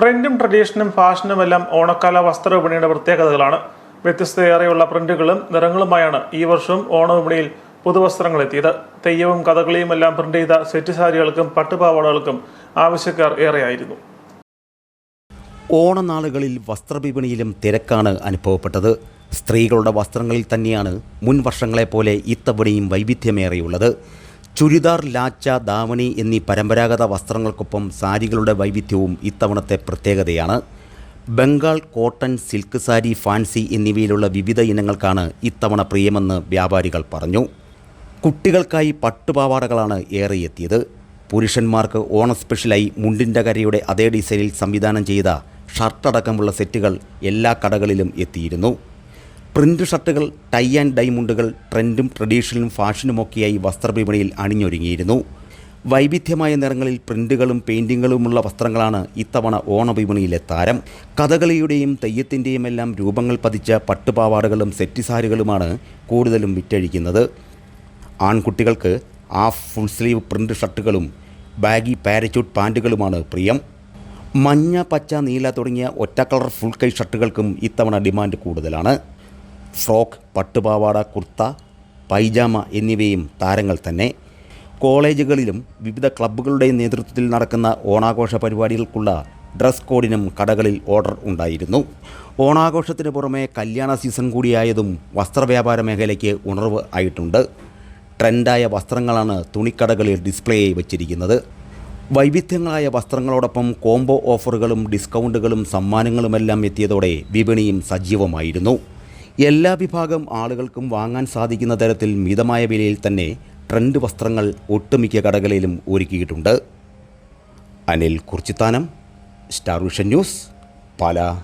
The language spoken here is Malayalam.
ട്രെൻഡും ട്രഡീഷനും ഫാഷനുമെല്ലാം ഓണക്കാല വസ്ത്രവിപണിയുടെ പ്രത്യേകതകളാണ്. വ്യത്യസ്തയേറെയുള്ള പ്രിന്റുകളും നിറങ്ങളുമായാണ് ഈ വർഷവും ഓണവിപണിയിൽ പുതുവസ്ത്രങ്ങൾ എത്തിയത്. തെയ്യവും കഥകളിയും എല്ലാം പ്രിന്റ് ചെയ്ത സെറ്റ് സാരികൾക്കും പട്ടുപാവാടകൾക്കും ആവശ്യക്കാർ ഏറെയായിരുന്നു. ഓണനാളുകളിൽ വസ്ത്രവിപണിയിലും തിരക്കാണ് അനുഭവപ്പെട്ടത്. സ്ത്രീകളുടെ വസ്ത്രങ്ങളിൽ തന്നെയാണ് മുൻ വർഷങ്ങളെപ്പോലെ ഇത്തവണയും വൈവിധ്യമേറെയുള്ളത്. ചുരിദാർ ലാച്ച ദാവണി എന്നീ പരമ്പരാഗത വസ്ത്രങ്ങൾക്കൊപ്പം സാരികളുടെ വൈവിധ്യവും ഇത്തവണത്തെ പ്രത്യേകതയാണ്. Bengal cotton silk sari fancy എന്നിവയിലുള്ള വിവിധ ഇനങ്ങൾക്കാണ് ഇത്തവണ പ്രിയമെന്ന് വ്യാപാരികൾ പറഞ്ഞു. കുട്ടികൾക്കായി പട്ടുപാവാടകളാണ് ഏറെ എത്തിയത് പുരുഷന്മാർക്ക് ഓണ സ്പെഷ്യലായി മുണ്ടിന്റെ കരയുടെ അതേ ഡിസൈനിൽ സംവിധാനം ചെയ്ത ഷർട്ടടക്കമുള്ള സെറ്റുകൾ എല്ലാ കടകളിലും എത്തിയിരുന്നു. പ്രിന്റ് ഷർട്ടുകൾ ടൈ ആൻഡ് ഡൈമുണ്ടുകൾ ട്രെൻഡും ട്രഡീഷണലും ഫാഷനുമൊക്കെയായി വസ്ത്രവിപണിയിൽ അണിഞ്ഞൊരുങ്ങിയിരുന്നു. വൈവിധ്യമായ നിറങ്ങളിൽ പ്രിന്റുകളും പെയിന്റിങ്ങുകളുമുള്ള വസ്ത്രങ്ങളാണ് ഇത്തവണ ഓണവിപണിയിലെ താരം. കഥകളിയുടെയും തെയ്യത്തിന്റെയും എല്ലാം രൂപങ്ങൾ പതിച്ച പട്ടുപാവാടകളും സെറ്റിസാരികളുമാണ് കൂടുതലും വിറ്റഴിക്കുന്നത്. ആൺകുട്ടികൾക്ക് ഹാഫ് ഫുൾ സ്ലീവ് പ്രിന്റ് ഷർട്ടുകളും ബാഗി പാരച്യൂട്ട് പാന്റുകളുമാണ് പ്രിയം. മഞ്ഞ പച്ച നീല തുടങ്ങിയ ഒറ്റ കളർ ഫുൾ കൈ ഷർട്ടുകൾക്കും ഇത്തവണ ഡിമാൻഡ് കൂടുതലാണ്. ഫ്രോക്ക് പട്ടുപാവാട കുർത്ത പൈജാമ എന്നിവയും താരങ്ങൾ തന്നെ. കോളേജുകളിലും വിവിധ ക്ലബ്ബുകളുടെ നേതൃത്വത്തിൽ നടക്കുന്ന ഓണാഘോഷ പരിപാടികൾക്കുള്ള ഡ്രസ് കോഡിനും കടകളിൽ ഓർഡർ ഉണ്ടായിരുന്നു. ഓണാഘോഷത്തിന് പുറമെ കല്യാണ സീസൺ കൂടിയായതും വസ്ത്രവ്യാപാര മേഖലയ്ക്ക് ഉണർവ് ആയിട്ടുണ്ട്. ട്രെൻഡായ വസ്ത്രങ്ങളാണ് തുണിക്കടകളിൽ ഡിസ്പ്ലേ വച്ചിരിക്കുന്നത്. വൈവിധ്യങ്ങളായ വസ്ത്രങ്ങളോടൊപ്പം കോംബോ ഓഫറുകളും ഡിസ്കൗണ്ടുകളും സമ്മാനങ്ങളുമെല്ലാം എത്തിയതോടെ വിപണിയും സജീവമായിരുന്നു. എല്ലാ വിഭാഗം ആളുകൾക്കും വാങ്ങാൻ സാധിക്കുന്ന തരത്തിൽ മിതമായ വിലയിൽ തന്നെ ട്രെൻഡ് വസ്ത്രങ്ങൾ ഒട്ടുമിക്ക കടകളിലും ഒരുക്കിയിട്ടുണ്ട്. Anil Kurchithanam star vision news Pala.